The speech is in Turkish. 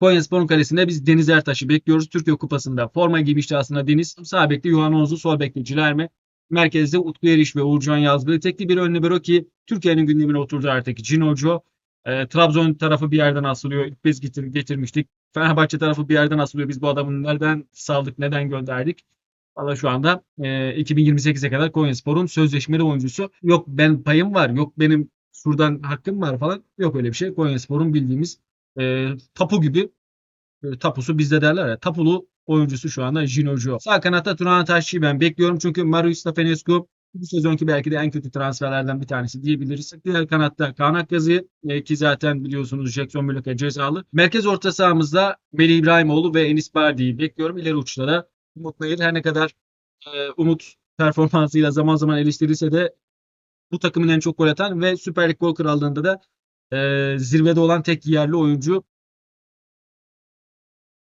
Konyaspor'un kalesinde biz Deniz Ertaş'ı bekliyoruz. Türkiye Kupası'nda forma giymişti aslında Deniz. Sağ bekte Yuhan Oğuz'u, sol bekte Cilerme. Merkezde Utku Eriş ve Uğurcan Yazgılı. Tekli bir ön libero ki Türkiye'nin gündemine oturdu artık Cinoco. E, Trabzon tarafı bir yerden asılıyor. Biz getir, getirmiştik. Fenerbahçe tarafı bir yerden asılıyor. Biz bu adamı neden saldık, neden gönderdik? Valla şu anda e, 2028'e kadar Konyaspor'un sözleşmeli oyuncusu. Yok ben payım var, yok benim şuradan hakkım var falan. Yok öyle bir şey. Konyaspor'un bildiğimiz e, tapu gibi e, tapusu bizde derler ya. Tapulu oyuncusu şu anda Jinojo. Sağ kanatta Turan Taşçı'yı ben bekliyorum. Çünkü Marius Stafenescu bu sezonki belki de en kötü transferlerden bir tanesi diyebiliriz. Diğer kanatta Kaan Akkazı e, ki zaten biliyorsunuz Jackson Mülke cezalı. Merkez orta sahamızda Melih İbrahimoğlu ve Enis Bardi'yi bekliyorum. İleri uçlara Umut Nayır her ne kadar e, Umut performansıyla zaman zaman eleştirilse de bu takımın en çok gol atan ve Süper Lig gol krallığında da e, zirvede olan tek yerli oyuncu